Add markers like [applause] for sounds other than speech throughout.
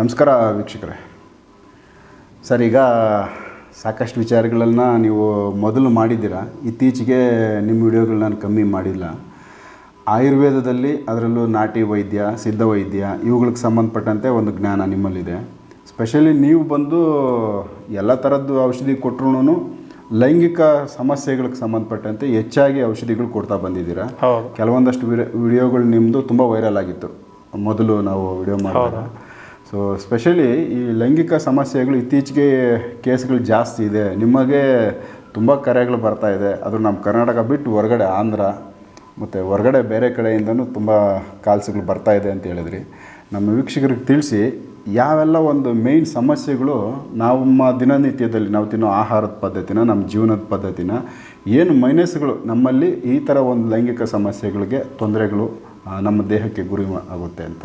ನಮಸ್ಕಾರ ವೀಕ್ಷಕರೇ. ಸರ್ ಈಗ ಸಾಕಷ್ಟು ವಿಚಾರಗಳನ್ನ ನೀವು ಮೊದಲು ಮಾಡಿದ್ದೀರಾ? ಇತ್ತೀಚೆಗೆ ನಿಮ್ಮ ವಿಡಿಯೋಗಳು ನಾನು ಕಮ್ಮಿ ಮಾಡಿಲ್ಲ. ಆಯುರ್ವೇದದಲ್ಲಿ ಅದರಲ್ಲೂ ನಾಟಿ ವೈದ್ಯ ಸಿದ್ಧ ವೈದ್ಯ ಇವುಗಳಿಗೆ ಸಂಬಂಧಪಟ್ಟಂತೆ ಒಂದು ಜ್ಞಾನ ನಿಮ್ಮಲ್ಲಿದೆ. ಸ್ಪೆಷಲಿ ನೀವು ಬಂದು ಎಲ್ಲ ಥರದ್ದು ಔಷಧಿ ಕೊಟ್ಟರು ಲೈಂಗಿಕ ಸಮಸ್ಯೆಗಳಿಗೆ ಸಂಬಂಧಪಟ್ಟಂತೆ ಹೆಚ್ಚಾಗಿ ಔಷಧಿಗಳು ಕೊಡ್ತಾ ಬಂದಿದ್ದೀರಾ? ಕೆಲವೊಂದಷ್ಟು ವಿಡಿಯೋ ವಿಡಿಯೋಗಳು ನಿಮ್ಮದು ತುಂಬ ವೈರಲ್ ಆಗಿತ್ತು. ಮೊದಲು ನಾವು ವಿಡಿಯೋ ಮಾಡಿದಾಗ. ಸೊ ಸ್ಪೆಷಲಿ ಈ ಲೈಂಗಿಕ ಸಮಸ್ಯೆಗಳು ಇತ್ತೀಚೆಗೆ ಕೇಸ್ಗಳು ಜಾಸ್ತಿ ಇದೆ. ನಿಮಗೆ ತುಂಬ ಕರೆಗಳು ಬರ್ತಾ ಇದೆ. ಅದು ನಮ್ಮ ಕರ್ನಾಟಕ ಬಿಟ್ಟು ಹೊರಗಡೆ ಆಂಧ್ರ, ಮತ್ತು ಹೊರಗಡೆ ಬೇರೆ ಕಡೆಯಿಂದನೂ ತುಂಬ ಕಾಲ್ಸ್ಗಳು ಬರ್ತಾ ಇದೆ ಅಂತ ಹೇಳಿದ್ರಿ. ನಮ್ಮ ವೀಕ್ಷಕರಿಗೆ ತಿಳಿಸಿ, ಯಾವೆಲ್ಲ ಒಂದು ಮೇಯ್ನ್ ಸಮಸ್ಯೆಗಳು ನಮ್ಮ ದಿನನಿತ್ಯದಲ್ಲಿ ನಾವು ತಿನ್ನೋ ಆಹಾರದ ಪದ್ಧತಿನ, ನಮ್ಮ ಜೀವನದ ಪದ್ಧತಿನ, ಏನು ಮೈನಸ್ಗಳು, ನಮ್ಮಲ್ಲಿ ಈ ಥರ ಒಂದು ಲೈಂಗಿಕ ಸಮಸ್ಯೆಗಳಿಗೆ ತೊಂದರೆಗಳು ನಮ್ಮ ದೇಹಕ್ಕೆ ಗುರಿ ಆಗುತ್ತೆ ಅಂತ.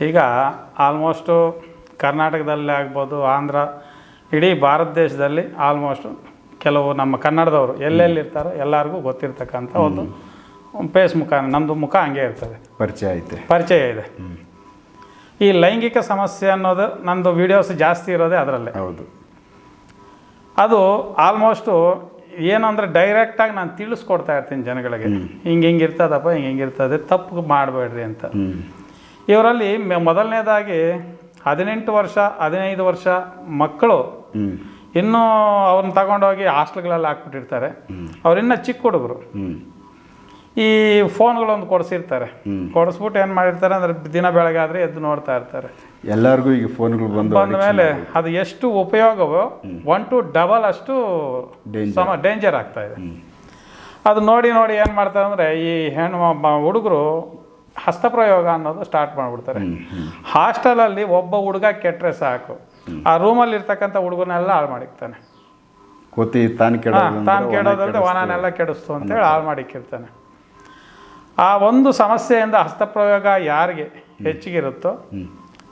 ಈಗ ಆಲ್ಮೋಸ್ಟು ಕರ್ನಾಟಕದಲ್ಲಿ ಆಗ್ಬೋದು ಆಂಧ್ರ ಇಡೀ ಭಾರತ ದೇಶದಲ್ಲಿ ಆಲ್ಮೋಸ್ಟು ಕೆಲವು ನಮ್ಮ ಕನ್ನಡದವರು ಎಲ್ಲೆಲ್ಲಿ ಇರ್ತಾರೋ ಎಲ್ಲರಿಗೂ ಗೊತ್ತಿರ್ತಕ್ಕಂಥ ಒಂದು ಪೇಸ್ ಮುಖ ನಮ್ಮದು ಮುಖ ಹಂಗೆ ಇರ್ತದೆ. ಪರಿಚಯ ಐತೆ. ಪರಿಚಯ ಇದೆ. ಈ ಲೈಂಗಿಕ ಸಮಸ್ಯೆ ಅನ್ನೋದು ನಂದು ವೀಡಿಯೋಸ್ ಜಾಸ್ತಿ ಇರೋದೇ ಅದರಲ್ಲೇ. ಹೌದು. ಅದು ಆಲ್ಮೋಸ್ಟು ಏನು ಅಂದರೆ ಡೈರೆಕ್ಟಾಗಿ ನಾನು ತಿಳಿಸ್ಕೊಡ್ತಾ ಇರ್ತೀನಿ ಜನಗಳಿಗೆ. ಹಿಂಗೆ ಹಿಂಗೆ ಇರ್ತದಪ್ಪ ಹಿಂಗೆ ಹಿಂಗೆ ಇರ್ತದೆ ತಪ್ಪು ಮಾಡಬೇಡ್ರಿ ಅಂತ. ಇವರಲ್ಲಿ ಮೊದಲನೇದಾಗಿ ಹದಿನೆಂಟು ವರ್ಷ ಹದಿನೈದು ವರ್ಷ ಮಕ್ಕಳು ಇನ್ನೂ ಅವ್ರನ್ನ ತಗೊಂಡೋಗಿ ಹಾಸ್ಟೆಲ್ಗಳಲ್ಲಿ ಹಾಕ್ಬಿಟ್ಟಿರ್ತಾರೆ. ಅವರಿನ್ನೂ ಚಿಕ್ಕ ಹುಡುಗರು. ಈ ಫೋನ್ಗಳೊಂದು ಕೊಡಿಸಿರ್ತಾರೆ. ಕೊಡಿಸ್ಬಿಟ್ಟು ಏನು ಮಾಡಿರ್ತಾರೆ ಅಂದರೆ ದಿನ ಬೆಳಗ್ಗೆ ಆದರೆ ಎದ್ದು ನೋಡ್ತಾ ಇರ್ತಾರೆ. ಎಲ್ಲರಿಗೂ ಈಗ ಫೋನ್ಗಳು ಬಂದು ಬಂದ ಮೇಲೆ ಅದು ಎಷ್ಟು ಉಪಯೋಗವೋ ಒನ್ ಟು ಡಬಲ್ ಅಷ್ಟು ಸಮ ಡೇಂಜರ್ ಆಗ್ತಾ ಇದೆ. ಅದು ನೋಡಿ ನೋಡಿ ಏನು ಮಾಡ್ತಾರೆ ಅಂದರೆ ಈ ಹೆಣ್ಣು ಹುಡುಗರು ಹಸ್ತಪ್ರಯೋಗ ಅನ್ನೋದು ಸ್ಟಾರ್ಟ್ ಮಾಡಿಬಿಡ್ತಾರೆ. ಹಾಸ್ಟೆಲಲ್ಲಿ ಒಬ್ಬ ಹುಡುಗ ಕೆಟ್ಟರೆ ಸಾಕು. ಆ ರೂಮಲ್ಲಿ ಇರ್ತಕ್ಕಂಥ ಹುಡುಗನೆಲ್ಲ ಹಾಳು ಮಾಡಿಕ್ತಾನೆ. ಕೋತಿ ತಾನು ಕೆಡ ತಾನು ಕೆಡೋದಲ್ಲದೆ ವನನೆಲ್ಲ ಕೆಡಿಸ್ತು. ಅಂತೇಳಿ ಹಾಳು ಮಾಡಿಕ್ಕಿರ್ತಾನೆ. ಆ ಒಂದು ಸಮಸ್ಯೆಯಿಂದ ಹಸ್ತಪ್ರಯೋಗ ಯಾರಿಗೆ ಹೆಚ್ಚಿಗಿರುತ್ತೋ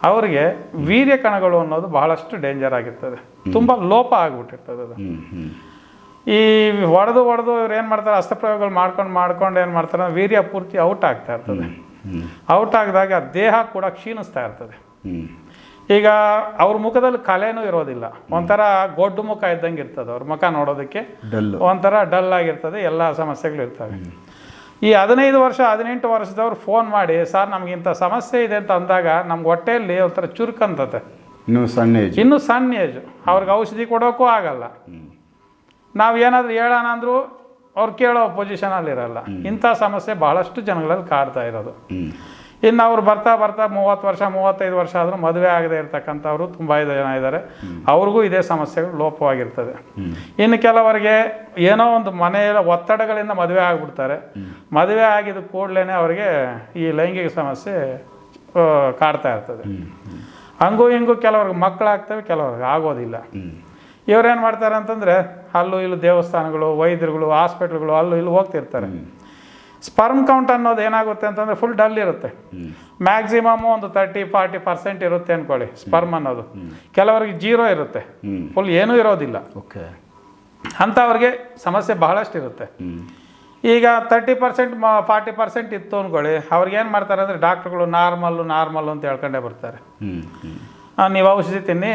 ಅವರಿಗೆ ವೀರ್ಯ ಕಣಗಳು ಅನ್ನೋದು ಬಹಳಷ್ಟು ಡೇಂಜರ್ ಆಗಿರ್ತದೆ. ತುಂಬ ಲೋಪ ಆಗಿಬಿಟ್ಟಿರ್ತದೆ ಅದು. ಈ ಹೊಡೆದು ಹೊಡೆದು ಇವ್ರು ಏನು ಮಾಡ್ತಾರೆ? ಹಸ್ತಪ್ರಯೋಗಗಳು ಮಾಡ್ಕೊಂಡು ಮಾಡ್ಕೊಂಡು ಏನು ಮಾಡ್ತಾರೆ? ವೀರ್ಯ ಪೂರ್ತಿ ಔಟ್ ಆಗ್ತಾ ಇರ್ತದೆ. ಔಟ್ ಆಗಿದಾಗ ದೇಹ ಕೂಡ ಕ್ಷೀಣಿಸ್ತಾ ಇರ್ತದೆ. ಈಗ ಅವ್ರ ಮುಖದಲ್ಲಿ ಕಲೆನೂ ಇರೋದಿಲ್ಲ. ಒಂಥರ ಗೊಡ್ಡು ಮುಖ ಇದ್ದಂಗೆ ಇರ್ತದೆ ಅವ್ರ ಮುಖ ನೋಡೋದಕ್ಕೆ. ಒಂಥರ ಡಲ್ ಆಗಿರ್ತದೆ ಎಲ್ಲ ಸಮಸ್ಯೆಗಳು ಇರ್ತವೆ. ಈ ಹದಿನೈದು ವರ್ಷ ಹದಿನೆಂಟು ವರ್ಷದವ್ರು ಫೋನ್ ಮಾಡಿ ಸರ್ ನಮ್ಗೆ ಇಂಥ ಸಮಸ್ಯೆ ಇದೆ ಅಂತ ಅಂದಾಗ ನಮ್ಗೆ ಹೊಟ್ಟೆಯಲ್ಲಿ ಒಂಥರ ಚುರುಕಂತತೆ. ಇನ್ನೂ ಸಣ್ಣ ಏಜ್. ಇನ್ನೂ ಸಣ್ಣ ಏಜು. ಅವ್ರಿಗೆ ಔಷಧಿ ಕೊಡೋಕ್ಕೂ ಆಗಲ್ಲ. ನಾವು ಏನಾದರೂ ಹೇಳೋಣ ಅಂದರೂ ಅವ್ರು ಕೇಳೋ ಪೊಸಿಷನಲ್ಲಿ ಇರಲ್ಲ. ಇಂಥ ಸಮಸ್ಯೆ ಬಹಳಷ್ಟು ಜನಗಳಲ್ಲಿ ಕಾಡ್ತಾ ಇರೋದು. ಇನ್ನು ಅವ್ರು ಬರ್ತಾ ಬರ್ತಾ ಮೂವತ್ತು ವರ್ಷ ಮೂವತ್ತೈದು ವರ್ಷ ಆದರೂ ಮದುವೆ ಆಗದೆ ಇರ್ತಕ್ಕಂಥವ್ರು ತುಂಬ ಜನ ಇದ್ದಾರೆ. ಅವ್ರಿಗೂ ಇದೇ ಸಮಸ್ಯೆಗಳು ಲೋಪವಾಗಿರ್ತದೆ. ಇನ್ನು ಕೆಲವರಿಗೆ ಏನೋ ಒಂದು ಮನೆಯ ಒತ್ತಡಗಳಿಂದ ಮದುವೆ ಆಗಿಬಿಡ್ತಾರೆ. ಮದುವೆ ಆಗಿದ ಕೂಡಲೇ ಅವರಿಗೆ ಈ ಲೈಂಗಿಕ ಸಮಸ್ಯೆ ಕಾಡ್ತಾ ಇರ್ತದೆ. ಹಂಗೂ ಹಿಂಗೂ ಕೆಲವ್ರಿಗೆ ಮಕ್ಕಳಾಗ್ತವೆ ಕೆಲವ್ರಿಗೆ ಆಗೋದಿಲ್ಲ. ಇವ್ರೇನು ಮಾಡ್ತಾರೆ ಅಂತಂದರೆ ಅಲ್ಲೂ ಇಲ್ಲೂ ದೇವಸ್ಥಾನಗಳು ವೈದ್ಯರುಗಳು ಹಾಸ್ಪಿಟ್ಲ್ಗಳು ಅಲ್ಲೂ ಇಲ್ಲೂ ಹೋಗ್ತಿರ್ತಾರೆ. ಸ್ಪರ್ಮ್ ಕೌಂಟ್ ಅನ್ನೋದು ಏನಾಗುತ್ತೆ ಅಂತಂದರೆ ಫುಲ್ ಡಲ್ ಇರುತ್ತೆ. ಮ್ಯಾಕ್ಸಿಮಮ್ ಒಂದು ತರ್ಟಿ ಫಾರ್ಟಿ ಪರ್ಸೆಂಟ್ ಇರುತ್ತೆ ಅಂದ್ಕೊಳ್ಳಿ ಸ್ಪರ್ಮ್ ಅನ್ನೋದು. ಕೆಲವರಿಗೆ ಜೀರೋ ಇರುತ್ತೆ. ಫುಲ್ ಏನೂ ಇರೋದಿಲ್ಲ. ಓಕೆ. ಅಂಥವ್ರಿಗೆ ಸಮಸ್ಯೆ ಬಹಳಷ್ಟು ಇರುತ್ತೆ. ಈಗ ತರ್ಟಿ ಪರ್ಸೆಂಟ್ ಫಾರ್ಟಿ ಪರ್ಸೆಂಟ್ ಇತ್ತು ಅಂದ್ಕೊಳ್ಳಿ ಅವ್ರಿಗೆ ಏನು ಮಾಡ್ತಾರೆ ಅಂದರೆ ಡಾಕ್ಟ್ರುಗಳು ನಾರ್ಮಲ್ಲು ನಾರ್ಮಲ್ಲು ಅಂತ ಹೇಳ್ಕೊಂಡೇ ಬರ್ತಾರೆ. ನೀವು ಔಷಧಿ ತಿನ್ನಿ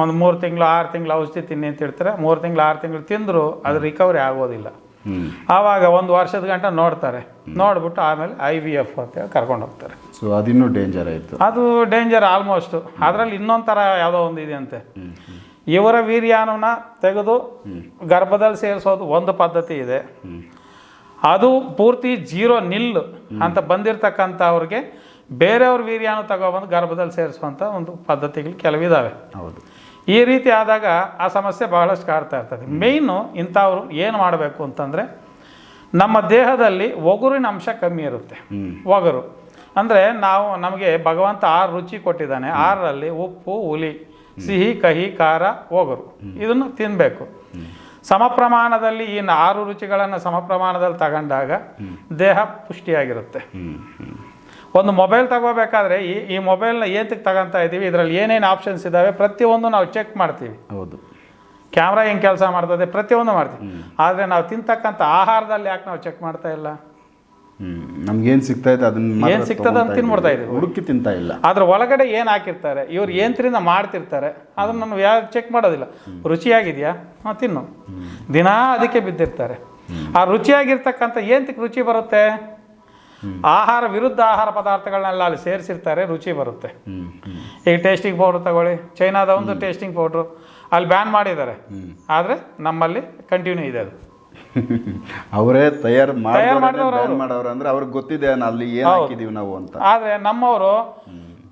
ಒಂದು ಮೂರು ತಿಂಗಳು ಆರು ತಿಂಗಳು ಔಷಧಿ ತಿನ್ನಿ ಅಂತ ಹೇಳ್ತಾರೆ. ಮೂರು ತಿಂಗಳು ಆರು ತಿಂಗಳು ತಿಂದರೂ ಅದು ರಿಕವರಿ ಆಗೋದಿಲ್ಲ. ಆವಾಗ ಒಂದು ವರ್ಷದ ಗಂಟ ನೋಡ್ತಾರೆ. ನೋಡ್ಬಿಟ್ಟು ಆಮೇಲೆ ಐ ವಿ ಎಫ್ ಅಂತೇಳಿ ಕರ್ಕೊಂಡು ಹೋಗ್ತಾರೆ. ಸೊ ಅದಿನ್ನೂ ಡೇಂಜರ್ ಆಯಿತು. ಅದು ಡೇಂಜರ್ ಆಲ್ಮೋಸ್ಟ್ ಅದರಲ್ಲಿ ಇನ್ನೊಂದು ಥರ ಯಾವುದೋ ಒಂದು ಇದೆ ಅಂತೆ. ಇವರ ವೀರ್ಯಾನವನ್ನ ತೆಗೆದು ಗರ್ಭದಲ್ಲಿ ಸೇರಿಸೋದು ಒಂದು ಪದ್ಧತಿ ಇದೆ. ಅದು ಪೂರ್ತಿ ಜೀರೋ ನಿಲ್ಲು ಅಂತ ಬಂದಿರತಕ್ಕಂಥವ್ರಿಗೆ ಬೇರೆಯವ್ರ ವೀರ್ಯಾನು ತಗೊಬಂದು ಗರ್ಭದಲ್ಲಿ ಸೇರಿಸುವಂಥ ಒಂದು ಪದ್ಧತಿಗಳು ಕೆಲವಿದ್ದಾವೆ ಹೌದು. ಈ ರೀತಿ ಆದಾಗ ಆ ಸಮಸ್ಯೆ ಬಹಳಷ್ಟು ಕಾಡ್ತಾ ಇರ್ತದೆ. ಮೇಯ್ನು ಇಂಥವ್ರು ಏನು ಮಾಡಬೇಕು ಅಂತಂದರೆ ನಮ್ಮ ದೇಹದಲ್ಲಿ ಒಗುರಿನ ಅಂಶ ಕಮ್ಮಿ ಇರುತ್ತೆ. ಒಗರು. ಅಂದರೆ ನಾವು ನಮಗೆ ಭಗವಂತ ಆರು ರುಚಿ ಕೊಟ್ಟಿದ್ದಾನೆ. ಆರರಲ್ಲಿ ಉಪ್ಪು ಹುಲಿ ಸಿಹಿ ಕಹಿ ಖಾರ ಒಗರು. ಇದನ್ನು ತಿನ್ನಬೇಕು ಸಮ ಪ್ರಮಾಣದಲ್ಲಿ ಈ ಆರು ರುಚಿಗಳನ್ನು ಸಮ ಪ್ರಮಾಣದಲ್ಲಿ ತಗೊಂಡಾಗ ದೇಹ ಪುಷ್ಟಿಯಾಗಿರುತ್ತೆ. ಒಂದು ಮೊಬೈಲ್ ತಗೋಬೇಕಾದ್ರೆ ಈ ಈ ಮೊಬೈಲ್ನ ಏತಕ್ಕೆ ತಗೊಂತಾ ಇದ್ದೀವಿ? ಇದರಲ್ಲಿ ಏನೇನು ಆಪ್ಷನ್ಸ್ ಇದ್ದಾವೆ ಪ್ರತಿಯೊಂದು ನಾವು ಚೆಕ್ ಮಾಡ್ತೀವಿ. ಹೌದು. ಕ್ಯಾಮ್ರಾ ಹೆಂಗೆ ಕೆಲಸ ಮಾಡ್ತದೆ? ಪ್ರತಿಯೊಂದು ಮಾಡ್ತೀವಿ. ಆದರೆ ನಾವು ತಿಂತಕ್ಕಂಥ ಆಹಾರದಲ್ಲಿ ಯಾಕೆ ನಾವು ಚೆಕ್ ಮಾಡ್ತಾ ಇಲ್ಲ? ನಮ್ಗೇನು ಸಿಗ್ತಾ ಇದೆ ಅದನ್ನ ಏನು ಸಿಗ್ತದೆ ಅಂತ ತಿನ್ಬಿಡ್ತಾ. ಇದೀವಿ. ಹುಡುಕಿ ತಿಂತಾ ಇಲ್ಲ. ಅದ್ರ ಒಳಗಡೆ ಏನು ಹಾಕಿರ್ತಾರೆ? ಇವ್ರು ಏನ್ತ್ರಿಂದ ಮಾಡ್ತಿರ್ತಾರೆ? ಅದನ್ನ ನಾನು ಯಾರು ಚೆಕ್ ಮಾಡೋದಿಲ್ಲ. ರುಚಿಯಾಗಿದೆಯಾ? ಹಾಂ ತಿನ್ನು ದಿನಾ ಅದಕ್ಕೆ ಬಿದ್ದಿರ್ತಾರೆ. ಆ ರುಚಿಯಾಗಿರ್ತಕ್ಕಂಥ ಏಂತಕ್ಕೆ ರುಚಿ ಬರುತ್ತೆ? ಆಹಾರ ವಿರುದ್ಧ ಆಹಾರ ಪದಾರ್ಥಗಳನ್ನೆಲ್ಲ ಅಲ್ಲಿ ಸೇರಿಸಿರ್ತಾರೆ ರುಚಿ ಬರುತ್ತೆ. ಈಗ ಟೇಸ್ಟಿಂಗ್ ಪೌಡ್ರ್ ತಗೊಳ್ಳಿ. ಚೈನಾದ ಒಂದು ಟೇಸ್ಟಿಂಗ್ ಪೌಡ್ರು ಅಲ್ಲಿ ಬ್ಯಾನ್ ಮಾಡಿದ್ದಾರೆ. ಆದರೆ ನಮ್ಮಲ್ಲಿ ಕಂಟಿನ್ಯೂ ಇದೆ ಅದು. [laughs] ಅವರೇ ತಯಾರು. ಮಾಡೋರು ಅಂದ್ರೆ ಅವ್ರಿಗೆ ಗೊತ್ತಿದೆ ಅಲ್ಲಿ ಏನು ಹಾಕಿದೀವಿ ನಾವು ಅಂತ. ಆದರೆ ನಮ್ಮವರು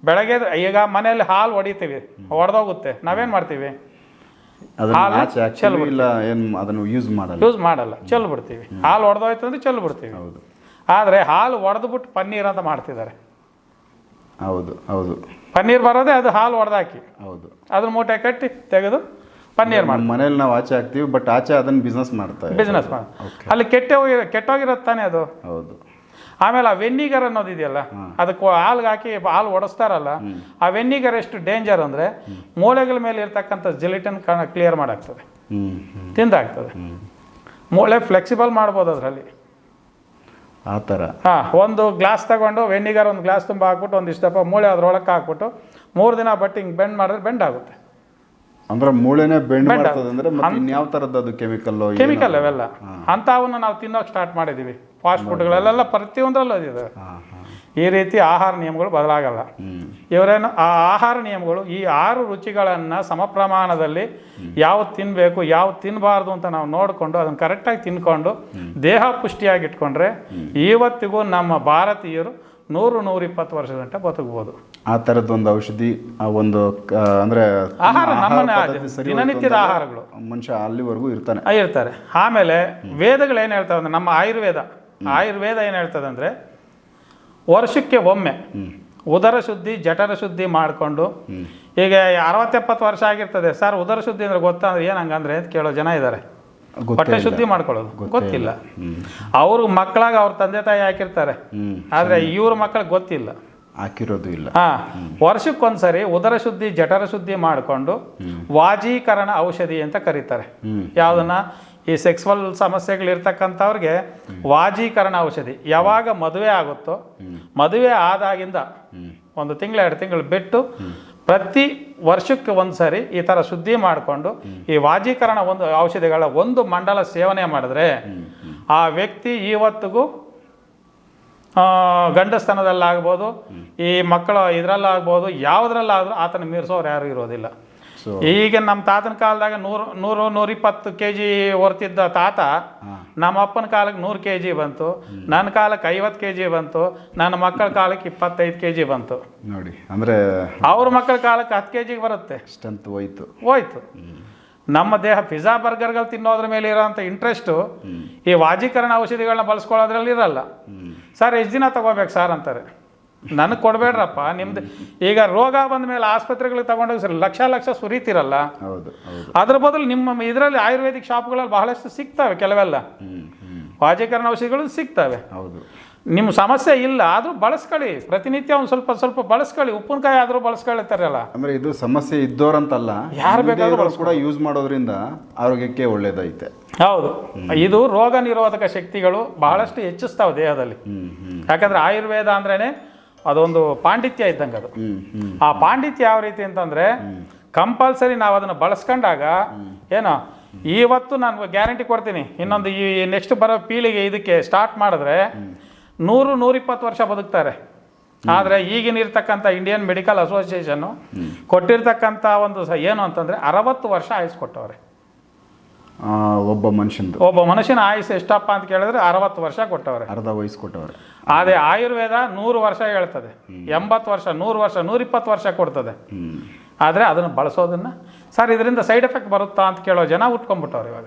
ಬೆಳಗ್ಗೆ ಈಗ ಮನೆಯಲ್ಲಿ ಹಾಲು ಹೊಡಿತೀವಿ. ಹೊಡೆದೋಗುತ್ತೆ ನಾವೇನು ಮಾಡ್ತೀವಿ? ಅದನ್ನ ಹಾಲು ಆಚೆ ಇಲ್ಲ ಏನ್ ಅದನ್ನು ಯೂಸ್ ಮಾಡಲ್ಲ. ಯೂಸ್ ಮಾಡಲ್ಲ. ಚೆಲ್ ಬಿಡ್ತೀವಿ. ಹಾಲು ಹೊಡೆದೋಯ್ತು ಅಂದ್ರೆ ಚೆಲ್ ಬಿಡ್ತೀವಿ. ಹೌದು. ಆದರೆ ಹಾಲು ಒಡೆದು ಬಿಟ್ಟು ಪನ್ನೀರ್ ಅಂತ ಮಾಡ್ತಿದ್ದಾರೆ. ಹೌದು ಹೌದು. ಪನ್ನೀರ್ ಬರೋದೇ ಅದು ಹಾಲು ಒಡೆದಾಕಿ. ಹೌದು. ಅದನ್ನ ಮೂಟೆ ಕಟ್ಟಿ ತೆಗೆದು ಪನ್ನೀರ್ ಮಾಡಿ ಮನೇಲಿ ನಾವು ಆಚೆ ಹಾಕ್ತೀವಿ ಬಟ್ ಆಚೆ ಅದನ್ನ ಬಿಸ್ನೆಸ್ ಮಾಡ್ತಾರೆ ಬಿಸ್ನೆಸ್ ಮಾಡಿ ಅಲ್ಲಿ ಕೆಟ್ಟ ಕೆಟ್ಟೋಗಿರೋದು ತಾನೇ ಅದು? ಹೌದು. ಆಮೇಲೆ ಆ ವೆನ್ನಿಗರ್ ಅನ್ನೋದು ಇದೆಯಲ್ಲ ಅದಕ್ಕೆ ಹಾಲ್ಗೆ ಹಾಕಿ ಹಾಲು ಒಡಿಸ್ತಾರಲ್ಲ ಆ ವೆನ್ನಿಗರ್ ಎಷ್ಟು ಡೇಂಜರ್ ಅಂದರೆ ಮೂಳೆಗಳ ಮೇಲೆ ಇರ್ತಕ್ಕಂಥ ಜಿಲಿಟನ್ ಕ್ಲಿಯರ್ ಮಾಡಾಗ್ತದೆ. ತಿಂದಾಗ್ತದೆ. ಮೂಳೆ ಫ್ಲೆಕ್ಸಿಬಲ್ ಮಾಡ್ಬೋದು ಅದರಲ್ಲಿ. ಆ ಥರ. ಹಾಂ ಒಂದು ಗ್ಲಾಸ್ ತಗೊಂಡು ವೆನಿಗರ್ ಒಂದು ಗ್ಲಾಸ್ ತುಂಬ ಹಾಕ್ಬಿಟ್ಟು ಒಂದಿಷ್ಟು ದಪ್ಪ ಮೂಳೆ ಅದ್ರೊಳಕ್ಕೆ ಹಾಕ್ಬಿಟ್ಟು ಮೂರು ದಿನ ಬಟ್ ಹಿಂಗೆ ಬೆಂಡ್ ಮಾಡಿದ್ರೆ ಬೆಂಡ್ ಆಗುತ್ತೆ. ಅಂದ್ರೆ ಮೂಳೆನೇ ಬೆಂಡ್ ಮಾಡ್ತದೆ ಅಂದ್ರೆ ಥರದ್ದು ಅದು ಕೆಮಿಕಲ್ ಕೆಮಿಕಲ್ ಅವೆಲ್ಲ ಅಂಥವನ್ನ ನಾವು ತಿನ್ನೋಕೆ ಸ್ಟಾರ್ಟ್ ಮಾಡಿದ್ದೀವಿ ಫಾಸ್ಟ್ ಫುಡ್ಗಳಲ್ಲೆಲ್ಲ ಪ್ರತಿಯೊಂದರಲ್ಲೂ ಇದೆ. ಈ ರೀತಿ ಆಹಾರ ನಿಯಮಗಳು ಬದಲಾಗಲ್ಲ. ಇವರೇನು ಆ ಆಹಾರ ನಿಯಮಗಳು ಈ ಆರು ರುಚಿಗಳನ್ನು ಸಮ ಪ್ರಮಾಣದಲ್ಲಿ ಯಾವ್ದು ತಿನ್ನಬೇಕು ಯಾವ್ದು ತಿನ್ನಬಾರ್ದು ಅಂತ ನಾವು ನೋಡಿಕೊಂಡು ಅದನ್ನು ಕರೆಕ್ಟಾಗಿ ತಿನ್ಕೊಂಡು ದೇಹ ಪುಷ್ಟಿಯಾಗಿ ಇಟ್ಕೊಂಡ್ರೆ ಇವತ್ತಿಗೂ ನಮ್ಮ ಭಾರತೀಯರು ನೂರು ನೂರಿಪ್ಪತ್ತು ವರ್ಷದಂತೆ ಗಂಟೆ ಬದುಕಬಹುದು. ಆ ಥರದ್ದೊಂದು ಔಷಧಿ ಆ ಒಂದು ಅಂದ್ರೆ ಆಹಾರ ನಮ್ಮನ್ನ ದಿನನಿತ್ಯದ ಆಹಾರಗಳು. ಮನುಷ್ಯ ಅಲ್ಲಿವರೆಗೂ ಇರ್ತಾನೆ. ಇರ್ತಾರೆ. ಆಮೇಲೆ ವೇದಗಳು ಏನು ಹೇಳ್ತವೆ ಅಂದರೆ ನಮ್ಮ ಆಯುರ್ವೇದ. ಆಯುರ್ವೇದ ಏನು ಹೇಳ್ತದೆ ಅಂದರೆ ವರ್ಷಕ್ಕೆ ಒಮ್ಮೆ. ಉದರ ಶುದ್ಧಿ ಜಠರ ಶುದ್ಧಿ ಮಾಡಿಕೊಂಡು. ಈಗ ಅರವತ್ತೆಪ್ಪತ್ತು ವರ್ಷ ಆಗಿರ್ತದೆ. ಸರ್ ಉದರ ಶುದ್ಧಿ ಅಂದ್ರೆ ಗೊತ್ತಾ? ಅಂದ್ರೆ ಏನು ಹಂಗಂದ್ರೆ ಅಂತ ಕೇಳೋ ಜನ ಇದ್ದಾರೆ ಬಟ್ಟೆ ಹೊಟ್ಟೆ ಶುದ್ಧಿ ಮಾಡ್ಕೊಳ್ಳೋದು. ಗೊತ್ತಿಲ್ಲ. ಅವರು ಮಕ್ಕಳಾಗ ಅವ್ರ ತಂದೆ ತಾಯಿ ಹಾಕಿರ್ತಾರೆ. ಆದರೆ ಇವ್ರ ಮಕ್ಕಳಿಗೆ ಗೊತ್ತಿಲ್ಲ. ಹಾಕಿರೋದು ಇಲ್ಲ. ಹಾ. ವರ್ಷಕ್ಕೊಂದ್ಸರಿ ಉದರ ಶುದ್ಧಿ ಜಠರ ಶುದ್ಧಿ ಮಾಡಿಕೊಂಡು ವಾಜೀಕರಣ ಔಷಧಿ ಅಂತ ಕರೀತಾರೆ. ಯಾವುದನ್ನ? ಈ ಸೆಕ್ಸ್ವಲ್ ಸಮಸ್ಯೆಗಳಿರ್ತಕ್ಕಂಥವ್ರಿಗೆ ವಾಜೀಕರಣ ಔಷಧಿ. ಯಾವಾಗ ಮದುವೆ ಆಗುತ್ತೋ ಮದುವೆ ಆದಾಗಿಂದ ಒಂದು ತಿಂಗಳು ಎರಡು ತಿಂಗಳು ಬಿಟ್ಟು ಪ್ರತಿ ವರ್ಷಕ್ಕೆ ಒಂದು ಸರಿ ಈ ಥರ ಶುದ್ಧಿ ಮಾಡಿಕೊಂಡು ಈ ವಾಜೀಕರಣ ಒಂದು ಔಷಧಿಗಳ ಒಂದು ಮಂಡಲ ಸೇವನೆ ಮಾಡಿದ್ರೆ ಆ ವ್ಯಕ್ತಿ ಇವತ್ತಿಗೂ ಗಂಡಸ್ತನದಲ್ಲಾಗ್ಬೋದು ಈ ಮಕ್ಕಳ ಇದರಲ್ಲಾಗ್ಬೋದು ಯಾವುದ್ರಲ್ಲಾದರೂ ಆತನ ಮೀರಿಸೋರು ಯಾರು ಇರೋದಿಲ್ಲ. ಈಗ ನಮ್ಮ ತಾತನ ಕಾಲದಾಗ ನೂರು ನೂರು ನೂರಿಪ್ಪತ್ತು ಕೆ ಜಿ ಹೊರ್ತಿದ್ದ ತಾತ ನಮ್ಮ ಅಪ್ಪನ ಕಾಲಕ್ಕೆ ನೂರು ಕೆ ಜಿ ಬಂತು ನನ್ನ ಕಾಲಕ್ಕೆ ಐವತ್ತು ಕೆ ಜಿ ಬಂತು. ನನ್ನ ಮಕ್ಕಳ ಕಾಲಕ್ಕೆ ಇಪ್ಪತ್ತೈದು ಕೆ ಜಿ ಬಂತು. ನೋಡಿ ಅಂದ್ರೆ ಅವ್ರ ಮಕ್ಕಳ ಕಾಲಕ್ಕೆ ಹತ್ತು ಕೆ ಜಿಗೆ ಬರುತ್ತೆ. ಸ್ಟ್ರೆಂತ್ ಹೋಯ್ತು. ಹೋಯ್ತು. ನಮ್ಮ ದೇಹ ಪಿಜ್ಜಾ ಬರ್ಗರ್ಗಳು ತಿನ್ನೋದ್ರ ಮೇಲೆ ಇರೋಂಥ ಇಂಟ್ರೆಸ್ಟು ಈ ವಾಜೀಕರಣ ಔಷಧಿಗಳನ್ನ ಬಳಸ್ಕೊಳ್ಳೋದ್ರಲ್ಲಿ ಇರಲ್ಲ. ಸರ್ ಎಷ್ಟು ದಿನ ತಗೋಬೇಕು ಸರ್ ಅಂತಾರೆ? ನನಗೆ ಕೊಡಬೇಡ್ರಪ್ಪ. ನಿಮ್ದು ಈಗ ರೋಗ ಬಂದ ಮೇಲೆ ಆಸ್ಪತ್ರೆಗಳಿಗೆ ತಗೊಂಡೋಗಿ ಸರ್ ಲಕ್ಷ ಲಕ್ಷ ಸುರಿತಿರಲ್ಲ. ಹೌದು ಅದ್ರ ಬದಲು ನಿಮ್ಮ ಇದರಲ್ಲಿ ಆಯುರ್ವೇದಿಕ್ ಶಾಪ್ಗಳಲ್ಲಿ ಬಹಳಷ್ಟು ಸಿಗ್ತವೆ ಕೆಲವೆಲ್ಲ. ವಾಜೀಕರಣ ಔಷಧಿಗಳು ಸಿಗ್ತವೆ. ಹೌದು. ನಿಮ್ಮ ಸಮಸ್ಯೆ ಇಲ್ಲ ಆದರೂ ಬಳಸ್ಕೊಳ್ಳಿ. ಪ್ರತಿನಿತ್ಯ ಒಂದು ಸ್ವಲ್ಪ ಸ್ವಲ್ಪ ಬಳಸ್ಕೊಳ್ಳಿ. ಉಪ್ಪಿನಕಾಯಿ ಆದರೂ ಬಳಸ್ಕೊಳ್ತಾರಲ್ಲ. ಅಂದ್ರೆ ಇದು ಸಮಸ್ಯೆ ಇದ್ದೋರಂತಲ್ಲ ಯಾರು ಬೇಕಾದರೂ ಕೂಡ ಯೂಸ್ ಮಾಡೋದ್ರಿಂದ ಆರೋಗ್ಯಕ್ಕೆ ಒಳ್ಳೇದೈತೆ. ಹೌದು. ಇದು ರೋಗ ನಿರೋಧಕ ಶಕ್ತಿಗಳು ಬಹಳಷ್ಟು ಹೆಚ್ಚಿಸ್ತಾವೆ ದೇಹದಲ್ಲಿ. ಯಾಕಂದ್ರೆ ಆಯುರ್ವೇದ ಅಂದ್ರೇನೆ ಅದೊಂದು ಪಾಂಡಿತ್ಯ ಇದ್ದಂಗೆ ಅದು. ಆ ಪಾಂಡಿತ್ಯ ಯಾವ ರೀತಿ ಅಂತಂದ್ರೆ ಕಂಪಲ್ಸರಿ ನಾವು ಅದನ್ನು ಬಳಸ್ಕೊಂಡಾಗ ಏನೋ ಇವತ್ತು ನಾನು ಗ್ಯಾರಂಟಿ ಕೊಡ್ತೀನಿ. ಇನ್ನೊಂದು ಈ ನೆಕ್ಸ್ಟ್ ಬರೋ ಪೀಳಿಗೆ ಇದಕ್ಕೆ ಸ್ಟಾರ್ಟ್ ಮಾಡಿದ್ರೆ ನೂರು ನೂರಿಪ್ಪತ್ತು ವರ್ಷ ಬದುಕ್ತಾರೆ. ಆದರೆ ಈಗಿನ ಇರ್ತಕ್ಕಂಥ ಇಂಡಿಯನ್ ಮೆಡಿಕಲ್ ಅಸೋಸಿಯೇಷನ್ನು ಕೊಟ್ಟಿರ್ತಕ್ಕಂಥ ಒಂದು ಏನು ಅಂತಂದರೆ ಅರವತ್ತು ವರ್ಷ ಆಯುಸ್ ಕೊಟ್ಟವ್ರೆ. ಆ, ಒಬ್ಬ ಮನುಷ್ಯಂದು. ಒಬ್ಬ ಮನುಷ್ಯನ ಆಯುಸ್ ಎಷ್ಟಪ್ಪ ಅಂತ ಕೇಳಿದ್ರೆ ಅರವತ್ತು ವರ್ಷ ಕೊಟ್ಟವ್ರೆ. ಅರ್ಧ ವಯಸ್ಸು ಕೊಟ್ಟವ್ರೆ. ಅದೇ ಆಯುರ್ವೇದ ನೂರು ವರ್ಷ ಹೇಳ್ತದೆ. ಎಂಬತ್ತು ವರ್ಷ ನೂರು ವರ್ಷ ನೂರಿಪ್ಪತ್ತು ವರ್ಷ ಕೊಡ್ತದೆ. ಆದರೆ ಅದನ್ನು ಬಳಸೋದನ್ನ ಸರ್ ಇದರಿಂದ ಸೈಡ್ ಎಫೆಕ್ಟ್ ಬರುತ್ತಾ ಅಂತ ಕೇಳೋ ಜನ ಉಟ್ಕೊಂಡ್ಬಿಟ್ಟವ್ರು ಇವಾಗ.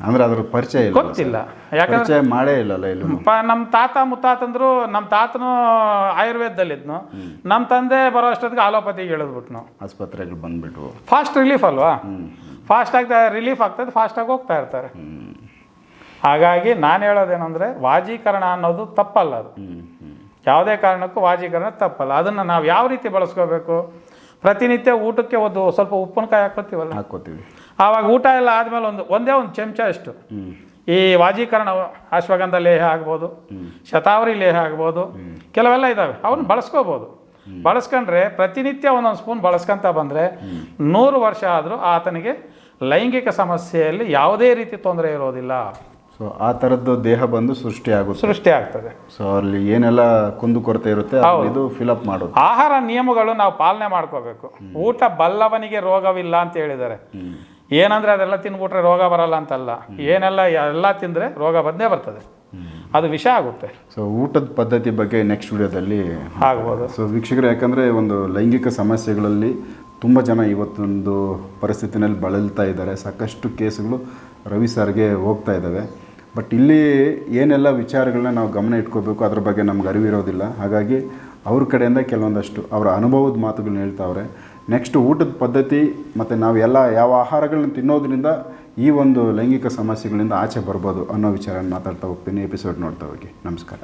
ಅಂದ್ರೆ ಅದ್ರ ಪರಿಚಯ ಗೊತ್ತಿಲ್ಲ. ಯಾಕಂದ್ರೆ ಮಾಡೇ ಇಲ್ಲಲ್ಲ ಇಲ್ಲಿ ನಮ್ಮ ತಾತ ಮುತ್ತಾತಂದ್ರು ನಮ್ಮ ತಾತನು ಆಯುರ್ವೇದದಲ್ಲಿದ್ನು. ನಮ್ಮ ತಂದೆ ಬರೋ ಅಷ್ಟೊತ್ತಿಗೆ ಆಲೋಪತಿಗೆ ಇಳಿದ್ಬಿಟ್ನು. ಆಸ್ಪತ್ರೆಗೆ ಬಂದ್ಬಿಟ್ವು. ಫಾಸ್ಟ್ ರಿಲೀಫ್ ಅಲ್ವಾ? ಹ್ಮ್ ಫಾಸ್ಟ್ ಆಗಿ ರಿಲೀಫ್ ಆಗ್ತದೆ ಫಾಸ್ಟಾಗಿ ಹೋಗ್ತಾ ಇರ್ತಾರೆ. ಹಾಗಾಗಿ ನಾನು ಹೇಳೋದೇನೆಂದರೆ ವಾಜೀಕರಣ ಅನ್ನೋದು ತಪ್ಪಲ್ಲ ಅದು. ಯಾವುದೇ ಕಾರಣಕ್ಕೂ ವಾಜೀಕರಣ ತಪ್ಪಲ್ಲ. ಅದನ್ನು ನಾವು ಯಾವ ರೀತಿ ಬಳಸ್ಕೋಬೇಕು? ಪ್ರತಿನಿತ್ಯ ಊಟಕ್ಕೆ ಒಂದು ಸ್ವಲ್ಪ ಉಪ್ಪಿನಕಾಯಿ ಹಾಕೋತೀವಲ್ಲ ಹಾಕೋತೀವಿ ಆವಾಗ ಊಟ ಎಲ್ಲ ಆದಮೇಲೆ ಒಂದು ಒಂದೇ ಒಂದು ಚಮಚ ಅಷ್ಟು. ಈ ವಾಜೀಕರಣ ಅಶ್ವಗಂಧ ಲೇಹ ಆಗ್ಬೋದು ಶತಾವರಿ ಲೇಹ ಆಗ್ಬೋದು ಕೆಲವೆಲ್ಲ ಇದ್ದಾವೆ ಅವನ್ನ ಬಳಸ್ಕೋಬೋದು. ಬಳಸ್ಕೊಂಡ್ರೆ ಪ್ರತಿನಿತ್ಯ ಒಂದೊಂದು ಸ್ಪೂನ್ ಬಳಸ್ಕೊಂತ ಬಂದರೆ ನೂರು ವರ್ಷ ಆದರೂ ಆತನಿಗೆ ಲೈಂಗಿಕ ಸಮಸ್ಯೆಯಲ್ಲಿ ಯಾವುದೇ ರೀತಿ ತೊಂದರೆ ಇರೋದಿಲ್ಲ. ಸೊ ಆ ಥರದ್ದು ದೇಹ ಬಂದು ಸೃಷ್ಟಿ ಆಗುತ್ತೆ. ಸೃಷ್ಟಿ ಆಗ್ತದೆ. ಸೊ ಅಲ್ಲಿ ಏನೆಲ್ಲ ಕುಂದು ಕೊರತೆ ಇರುತ್ತೆ ಇದು ಫಿಲಪ್ ಮಾಡೋದು. ಆಹಾರ ನಿಯಮಗಳು ನಾವು ಪಾಲನೆ ಮಾಡ್ಕೋಬೇಕು. ಊಟ ಬಲ್ಲವನಿಗೆ ರೋಗವಿಲ್ಲ ಅಂತ ಹೇಳಿದ್ದಾರೆ. ಏನಂದ್ರೆ ಅದೆಲ್ಲ ತಿನ್ಬಿಟ್ರೆ ರೋಗ ಬರಲ್ಲ ಅಂತಲ್ಲ. ಏನೆಲ್ಲ ಎಲ್ಲ ತಿಂದರೆ ರೋಗ ಬಂದೇ ಬರ್ತದೆ. ಅದು ವಿಷ ಆಗುತ್ತೆ. ಸೊ ಊಟದ ಪದ್ಧತಿ ಬಗ್ಗೆ ನೆಕ್ಸ್ಟ್ ವಿಡಿಯೋದಲ್ಲಿ ಆಗ್ಬೋದು. ಸೊ ವೀಕ್ಷಕರು ಯಾಕಂದರೆ ಒಂದು ಲೈಂಗಿಕ ಸಮಸ್ಯೆಗಳಲ್ಲಿ ತುಂಬ ಜನ ಇವತ್ತೊಂದು ಪರಿಸ್ಥಿತಿನಲ್ಲಿ ಬಳಲ್ತಾ ಇದ್ದಾರೆ. ಸಾಕಷ್ಟು ಕೇಸುಗಳು ರವಿ ಸರ್ಗೆ ಹೋಗ್ತಾ ಇದ್ದಾವೆ. ಬಟ್ ಇಲ್ಲಿ ಏನೆಲ್ಲ ವಿಚಾರಗಳನ್ನ ನಾವು ಗಮನ ಇಟ್ಕೋಬೇಕು, ಅದ್ರ ಬಗ್ಗೆ ನಮ್ಗೆ ಅರಿವಿರೋದಿಲ್ಲ ಹಾಗಾಗಿ ಅವ್ರ ಕಡೆಯಿಂದ ಕೆಲವೊಂದಷ್ಟು ಅವರ ಅನುಭವದ ಮಾತುಗಳನ್ನ ಹೇಳ್ತಾವ್ರೆ. ನೆಕ್ಸ್ಟ್ ಊಟದ ಪದ್ಧತಿ ಮತ್ತು ನಾವು ಎಲ್ಲ ಯಾವ ಆಹಾರಗಳನ್ನ ತಿನ್ನೋದ್ರಿಂದ ಈ ಒಂದು ಲೈಂಗಿಕ ಸಮಸ್ಯೆಗಳಿಂದ ಆಚೆ ಬರ್ಬೋದು ಅನ್ನೋ ವಿಚಾರನ ಮಾತಾಡ್ತಾ ಹೋಗ್ತೀನಿ. ಎಪಿಸೋಡ್ ನೋಡ್ತಾ ಹೋಗಿ. ನಮಸ್ಕಾರ.